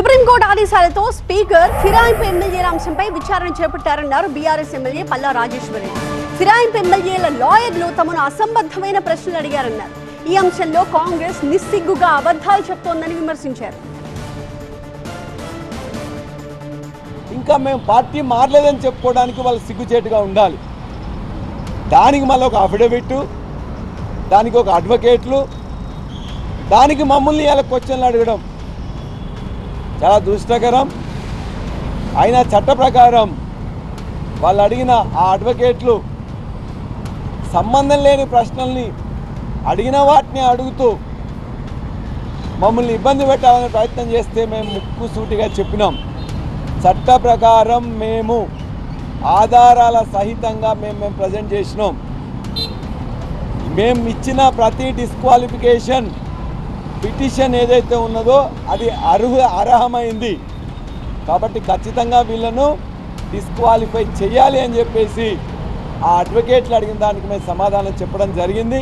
Supreme court ఆదేశాలతో speaker ఫిరాయింపు ఎమ్మెల్యేల అంశంపై విచారణ చేపట్టారన్నారు బీఆర్ఎస్ ఎమ్మెల్యే పల్లా రాజేశ్వరి. ఫిరాయింపు ఎమ్మెల్యేల లాయర్లు తమను అసంబద్ధమైన ప్రశ్నలు అడిగారన్నారు. ఈ అంశంలో కాంగ్రెస్ నిస్సిగ్గుగా అబద్ధాలు చెప్తోందని విమర్శించారు. ఇంకా మేము పార్టీ మారలేదని చెప్పుకోవడానికి వాళ్ళు సిగ్గుచేటుగా ఉండాలి. దానికి మళ్ళీ ఒక అఫిడవిట్ దానికి ఒక అడ్వకేట్లు దానికి మమ్మల్ని ఇలా క్వశ్చన్లు అడగడం. చాలా దుష్టకరం. అయినా చట్ట ప్రకారం వాళ్ళు అడిగిన ఆ అడ్వకేట్లు సంబంధం లేని ప్రశ్నల్ని అడిగిన వాటిని అడుగుతూ మమ్మల్ని ఇబ్బంది పెట్టాలనే ప్రయత్నం చేస్తే మేము ముక్కు సూటిగా చెప్పినాం. చట్ట ప్రకారం మేము ఆధారాల సహితంగా మేము మేము ప్రజెంట్ చేసినాం. మేము ఇచ్చిన ప్రతి డిస్క్వాలిఫికేషన్ పిటిషన్ ఏదైతే ఉన్నదో అది అర్హ అర్హమైంది. కాబట్టి ఖచ్చితంగా వీళ్ళను డిస్క్వాలిఫై చేయాలి అని చెప్పేసి ఆ అడ్వకేట్లు అడిగిన దానికి మేము సమాధానం చెప్పడం జరిగింది.